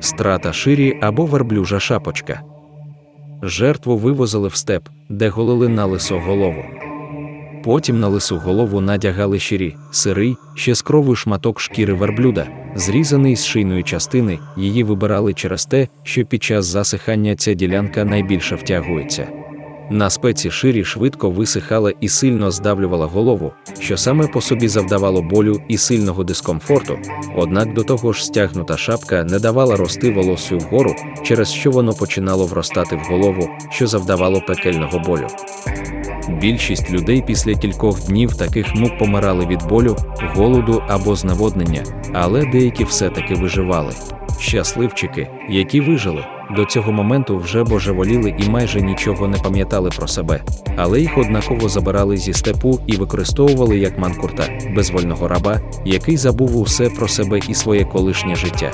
страта ширі або верблюжа шапочка. Жертву вивозили в степ, де голили на лисо голову. Потім на лису голову надягали щирі, сирий, ще з кровою шматок шкіри верблюда, зрізаний з шийної частини, її вибирали через те, що під час засихання ця ділянка найбільше втягується. На спеці ширі швидко висихала і сильно здавлювала голову, що саме по собі завдавало болю і сильного дискомфорту, однак до того ж стягнута шапка не давала рости волосю вгору, через що воно починало вростати в голову, що завдавало пекельного болю. Більшість людей після кількох днів таких мук помирали від болю, голоду або зневоднення, але деякі все-таки виживали. Щасливчики, які вижили, до цього моменту вже божеволіли і майже нічого не пам'ятали про себе, але їх однаково забирали зі степу і використовували як манкурта, безвольного раба, який забув усе про себе і своє колишнє життя.